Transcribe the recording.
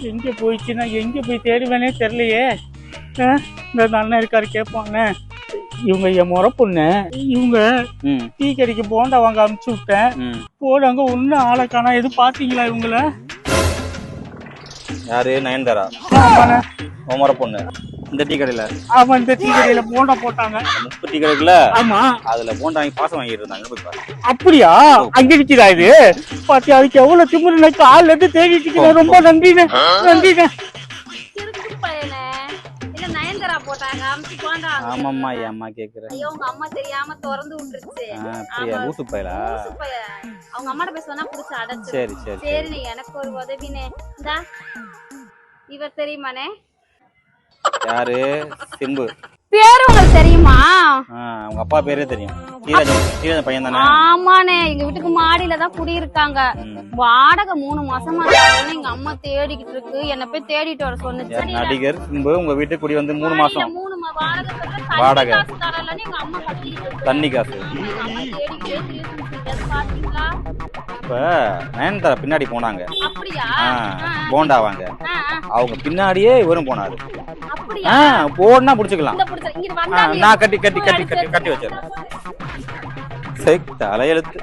எங்க போயிடுச்சு நான் எங்க போய் தேடுவேனே தெரியலையே. ஆ, இந்த அண்ணன் இருக்காரு கேட்பாங்க. இவங்க என் முறை பொண்ணு. இவங்க டீ கடைக்கு போண்டா வாங்க அனுப்பிச்சு விட்டேன். போடாங்க ஒன்றும் ஆளை காணா. எதுவும் பார்த்தீங்களா இவங்கள? யாரு? நயன்தாரா? ஆமாண்ணே. உமர பொண்ணு. இந்த டீ கடையில. ஆமா இந்த டீ கடையில போண்டா போட்டாங்க. முப்பது டீ கடைக்குல ஆமா. அதுல போண்டா வாங்கி பாசம் வாங்கிட்டு இருந்தாங்க போய் பாரு. அப்படியா? அங்க இருக்குதா இது? பாத்தி அதுக்கு எவ்வளவு திமுரு கால்ல இருந்து தேடிட்டு இருக்கேன் ரொம்ப நன்றிண்ணே நன்றிண்ணே ஆமாம்மா என் அம்மா கேக்குற. ஐயோ உங்க அம்மா தெரியாம திறந்து விட்டுருச்சு. அப்படியா? பயலா. அவங்க அம்மாட்ட புடிச்சு அடைச்சு சரி சரி சரி. சரிண்ணே எனக்கு ஒரு உதவினே இந்தா இவர் தெரியுமாண்ணே? யாரு? சிம்பு. பேரு உங்களுக்கு தெரியுமா? அவங்க அப்பா பேரே தெரியும். தீரஜன் பையன் தானே ஆமாண்ணே எங்க வீட்டுக்கு மாடியில தான் குடியிருக்காங்க. வாடகை மூணு மாசமா இருக்காங்கன்னு எங்க அம்மா தேடிக்கிட்டு இருக்கு. என்ன போய் தேடிட்டு வர சொன்னுச்சு நடிகர் சிம்பு உங்க வீட்டுக்கு குடி வந்து மூணு மாசம். மூணு வாடகை. தண்ணி காசு? இப்ப நயன்தாரா பின்னாடி போனாங்க. அப்படியா? அவங்க பின்னாடியே இவரும் போனாரு. ஆ போனா புடிச்சுக்கலாம். நான் கட்டி கட்டி கட்டி கட்டி கட்டி வச்சிடுறேன். தலையெழுத்து.